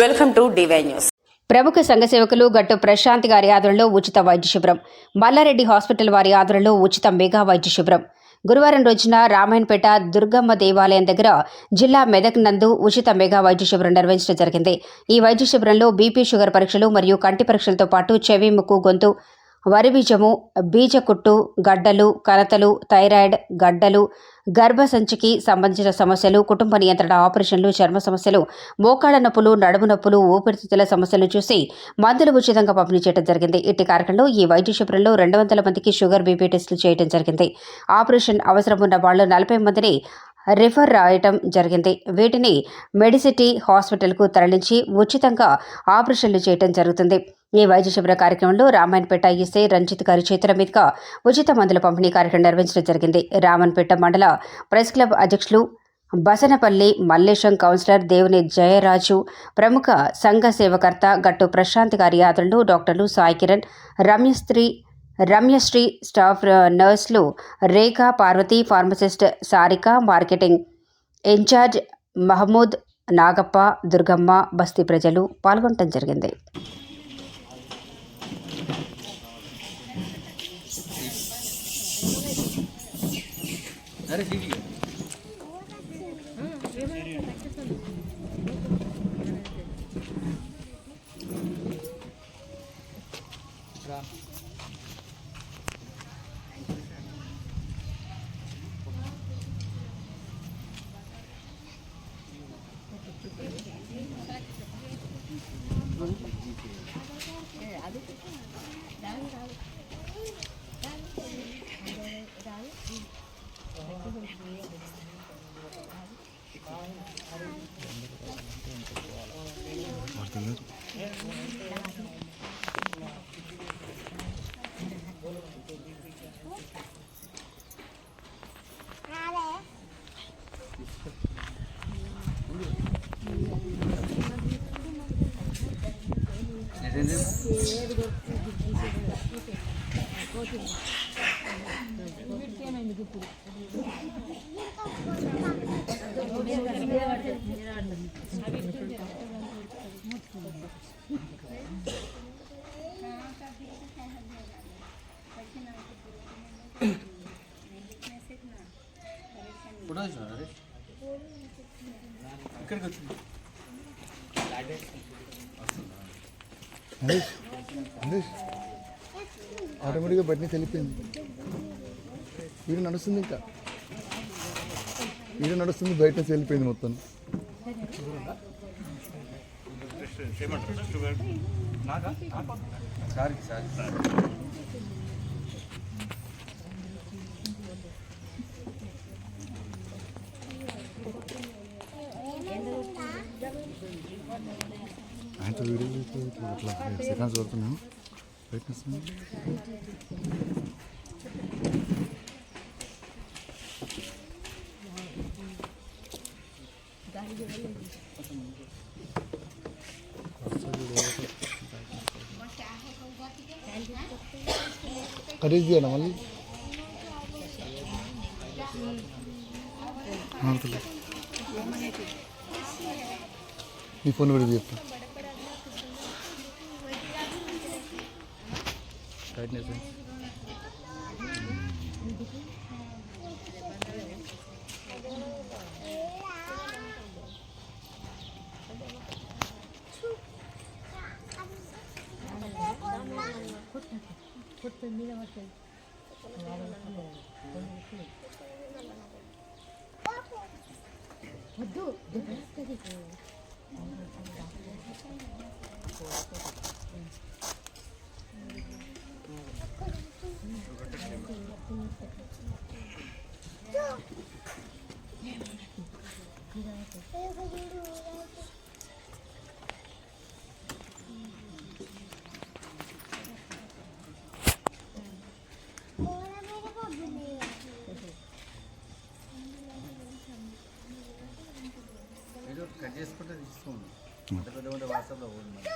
Welcome to DY news ప్రముఖ సంఘ సేవకులు గట్టు ప్రశాంత్ గారి ఆధ్వర్యంలో ఉచిత వైద్య శిబిరం మల్లారెడ్డి హాస్పిటల్ వారి ఆధ్వర్యంలో ఉచిత మెగా వైద్య శిబిరం. గురువారం రోజున రామాయణపేట దుర్గమ్మ దేవాలయం దగ్గర జిల్లా మెదక్ నందు ఉచిత మెగా వైద్య శిబిరం నిర్వహించడం జరిగింది. ఈ వైద్య శిబిరంలో బీపీ షుగర్ పరీక్షలు మరియు కంటి పరీక్షలతో పాటు చెవి ముక్కు గొంతు వరి బీజము బీజకుట్టు గడ్డలు కలతలు థైరాయిడ్ గడ్డలు గర్భసంచికి సంబంధించిన సమస్యలు కుటుంబ నియంత్రణ ఆపరేషన్లు చర్మ సమస్యలు మోకాళ్ళ నొప్పులు నడుము నొప్పులు ఊపిరితిత్తుల సమస్యలు చూసి మందులు ఉచితంగా పంపిణీ చేయడం జరిగింది. ఇట్టి కార్యక్రమంలో ఈ వైద్య శిబిరంలో రెండు వందల మందికి షుగర్ బీపీ టెస్టులు చేయడం జరిగింది. ఆపరేషన్ అవసరం ఉన్న వాళ్ళు నలభై మందిని రిఫర్ రాయటం జరిగింది. వీటిని మెడిసిటీ హాస్పిటల్కు తరలించి ఉచితంగా ఆపరేషన్లు చేయడం జరుగుతుంది. ఈ వైద్య శిబిర కార్యక్రమంలో రామాయణపేట ఈసే రంజిత్ గారి చేతుల మీదుగా ఉచిత మందుల పంపిణీ కార్యక్రమం నిర్వహించడం జరిగింది. రామన్పేట మండల ప్రెస్ క్లబ్ అధ్యక్షులు బసనపల్లి మల్లేశం కౌన్సిలర్ దేవుని జయరాజు ప్రముఖ సంఘ సేవకర్త గట్టు ప్రశాంత్ గారి ఆదరణలో డాక్టర్లు సాయి కిరణ్ రమ్యశ్రీ రమ్యశ్రీ స్టాఫ్ నర్సులు Rekha Parvati pharmacist Sarika marketing incharge Mahmood Nagappa Durgamma బస్తీ ప్రజలు పాల్గొనడం జరిగింది. Thank you. అందేష్ అందేష్ ఆటోమేటిక్గా బయట తెలిపింది వెళ్ళిపోయింది. వీడు నడుస్తుంది ఇంకా. వీడు నడుస్తుంది బయట నుంచి వెళ్ళిపోయింది మొత్తం. ఆయనతో వీడియో చూస్తే ఇట్లా అట్లా సెకండ్స్ పడుతున్నాం బయట వస్తుంది కరేజ్ మళ్ళీ? మారుతుంది నీ ఫోన్ పెడితే చెప్తాను చెప్తా వీడియో కట్ చేసుకుంటే తీసుకోండి పెద్ద పెద్ద వాట్సాప్లో పోదు మరి